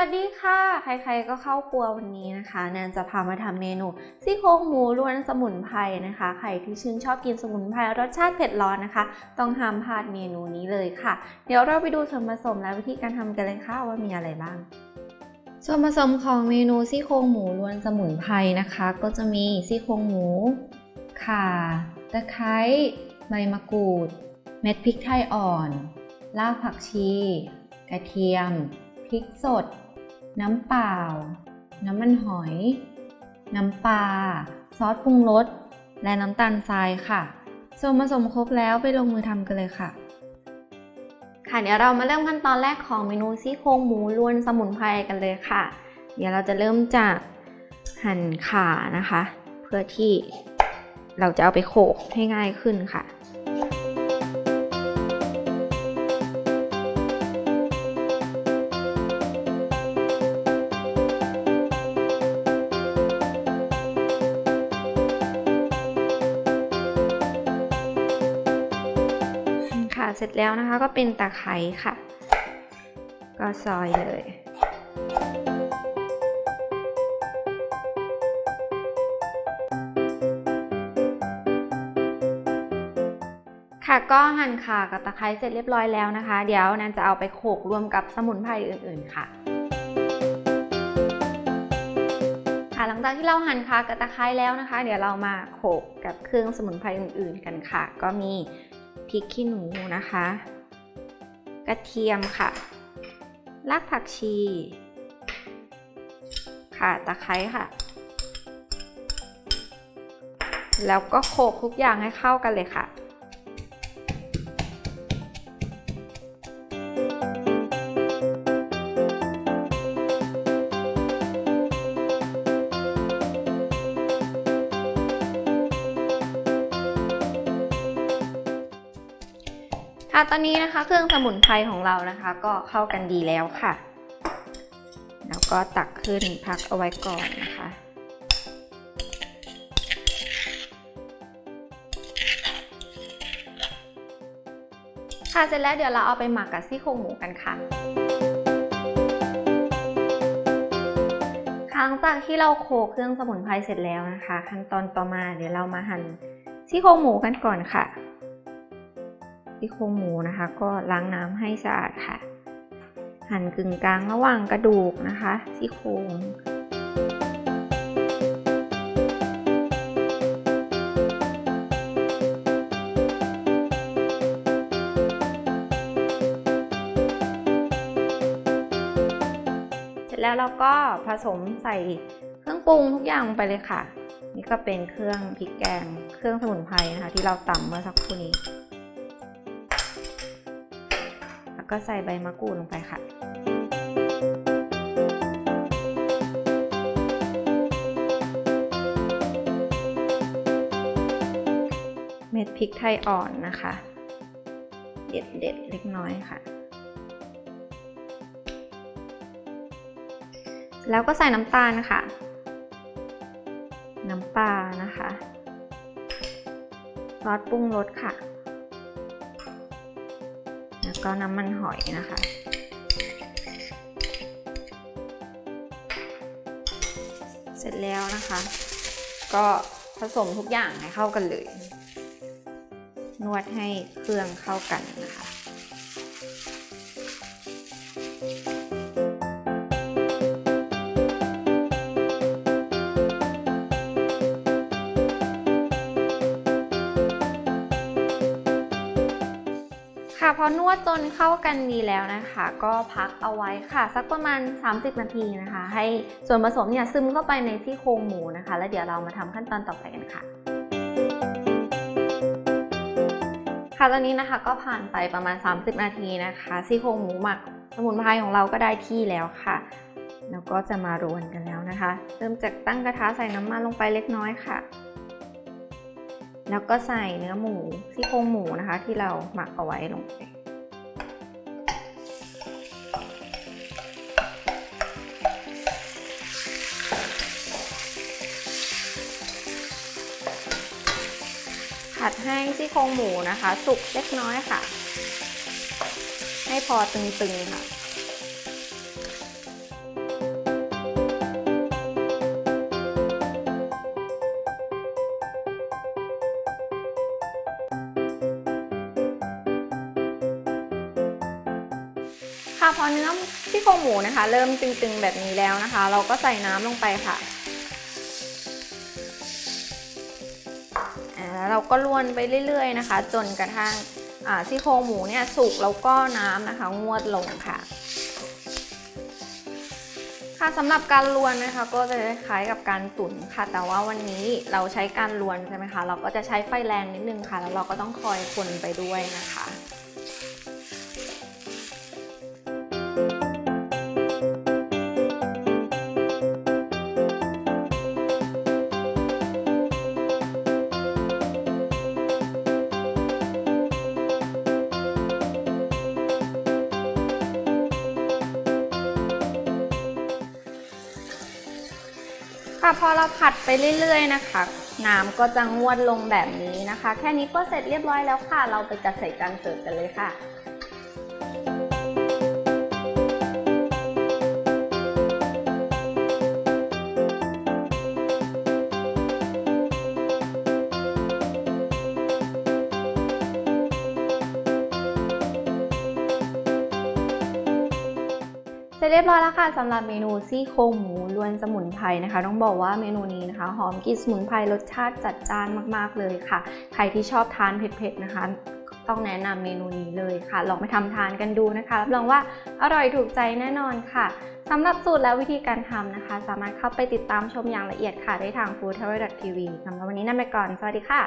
วัสดีค่ะ ใครๆก็เข้าครัววันนี้นะคะแนนจะพามาทำเมนูซี่โครงหมูล้วนสมุนไพรนะคะ ใครที่ชื่นชอบกินสมุนไพรรสชาติเผ็ดร้อนนะคะ ต้องห้ามพลาดเมนูนี้เลยค่ะ เดี๋ยวเราไปดูส่วนผสมและวิธีการทำกันเลยค่ะว่ามีอะไรบ้าง ส่วนผสมของเมนูซี่โครงหมูล้วนสมุนไพรนะคะ ก็จะมีซี่โครงหมู ข่า ตะไคร้ใบมะกรูด เม็ดพริกไทยอ่อน รากผักชี กระเทียม พริกสด น้ำเปล่า น้ำมันหอย น้ำปลา ซอสปรุงรส และน้ำตาลทรายค่ะ ส่วนผสมครบแล้วไปลงมือทำกันเลยค่ะ ค่ะเดี๋ยวเรามาเริ่มขั้นตอนแรกของเมนูซี่โครงหมูล้วนสมุนไพรกันเลยค่ะ เดี๋ยวเราจะเริ่มจากหั่นขานะคะ เพื่อที่เราจะเอาไปโขลกให้ง่ายขึ้นค่ะ เสร็จแล้วนะคะ ก็เป็นตะไคร้ค่ะ ก็ซอยเลย ค่ะก็หั่นข่ากับตะไคร้เสร็จเรียบร้อยแล้วนะคะ เดี๋ยวนันจะเอาไปโขลกรวมกับสมุนไพรอื่น ๆ ค่ะค่ะหลังจากที่เราหั่นขากับตะไคร้แล้วนะคะ เดี๋ยวเรามาโขลกกับเครื่องสมุนไพรอื่น ๆ กันค่ะ ก็มี พริกขี้หนูนะคะ กระเทียมค่ะ รากผักชี ค่ะตะไคร้ค่ะ แล้วก็โขลกทุกอย่างให้เข้ากันเลยค่ะ่ะตอนนี้นะคะ เครื่องสมุนไพรของเรานะคะ ก็เข้ากันดีแล้วค่ะ แล้วก็ตักขึ้นพักเอาไว้ก่อนนะคะค่ะเสร็จแล้วเดี๋ยวเราเอาไปหมักกับซี่โครงหมูกันค่ะหลังจากที่เราโขกเครื่องสมุนไพรเสร็จแล้วนะคะ ขั้นตอนต่อมาเดี๋ยวเรามาหั่นซี่โครงหมูกันก่อนค่ะ ซี่โครงหมูนะคะ ก็ล้างน้ำให้สะอาดค่ะ หั่นกึ่งกลางระหว่างกระดูกนะคะซี่โครงเสร็จแล้วเราก็ผสมใส่เครื่องปรุงทุกอย่างลงไปเลยค่ะ นี่ก็เป็นเครื่องพริกแกง เครื่องสมุนไพรนะคะ ที่เราตำเมื่อสักครู่นี้ ก็ใส่ใบมะกรูดลงไปค่ะ เม็ดพริกไทยอ่อนนะคะ เด็ดเด็ดเล็กน้อยค่ะ แล้วก็ใส่น้ำตาลค่ะ น้ำปลานะคะ ซอสปรุงรสค่ะ แล้วก็น้ำมันหอยนะคะ เสร็จแล้วนะคะ ก็ผสมทุกอย่างให้เข้ากันเลย นวดให้เครื่องเข้ากันนะคะ ค่ะพอนวดจนเข้ากันดีแล้วนะคะ ก็พักเอาไว้ค่ะ สักประมาณ 30 นาทีนะคะ ให้ส่วนผสมเนี่ยซึมเข้าไปในที่โครงหมูนะคะ แล้วเดี๋ยวเรามาทำขั้นตอนต่อไปกันค่ะ ค่ะตอนนี้นะคะก็ผ่านไปประมาณ 30 นาทีนะคะซี่โครงหมูหมักสมุนไพรของเราก็ได้ที่แล้วค่ะแล้วก็จะมารวนกันแล้วนะคะ เริ่มจากตั้งกระทะใส่น้ำมันลงไปเล็กน้อยค่ะ แล้วก็ใส่เนื้อหมูซี่โครงหมูนะคะ ที่เราหมักเอาไว้ลงไปผัดให้ซี่โครงหมูนะคะ สุกเล็กน้อยค่ะ ให้พอตึงๆค่ะ ค่ะพอเนื้อซี่โครงหมูนะคะ เริ่มตึงๆแบบนี้แล้วนะคะ เราก็ใส่น้ำลงไปค่ะแล้วเราก็ลวนไปเรื่อยๆนะคะ จนกระทั่งอ่าซี่โครงหมูเนี่ยสุกแล้วก็น้ำนะคะ งวดลงค่ะ ค่ะสำหรับการลวนนะคะ ก็จะคล้ายๆกับการตุ๋นค่ะ แต่ว่าวันนี้เราใช้การลวนใช่ไหมคะ เราก็จะใช้ไฟแรงนิดนึงค่ะ แล้วเราก็ต้องคอยคนไปด้วยนะคะ ค่ะพอเราผัดไปเรื่อยๆนะคะ น้ำก็จะงวดลงแบบนี้นะคะ แค่นี้ก็เสร็จเรียบร้อยแล้วค่ะ เราไปจัดใส่จานเสิร์ฟกันเลยค่ะ ร็จเรียบร้อยแล้วค่ะสำหรับเมนูซี่โครงหมูล้วนสมุนไพรนะคะ ต้องบอกว่าเมนูนี้นะคะหอมกลิ่นสมุนไพรรสชาติจัดจ้านมากๆเลยค่ะ ใครที่ชอบทานเผ็ดๆนะคะ ต้องแนะนำเมนูนี้เลยค่ะ ลองไปทำทานกันดูนะคะรับรองว่าอร่อยถูกใจแน่นอนค่ะสำหรับสูตรและวิธีการทำนะคะ สามารถเข้าไปติดตามชมอย่างละเอียดค่ะได้ทาง food travel tv สำหรับวันนี้นั่นไปก่อน สวัสดีค่ะ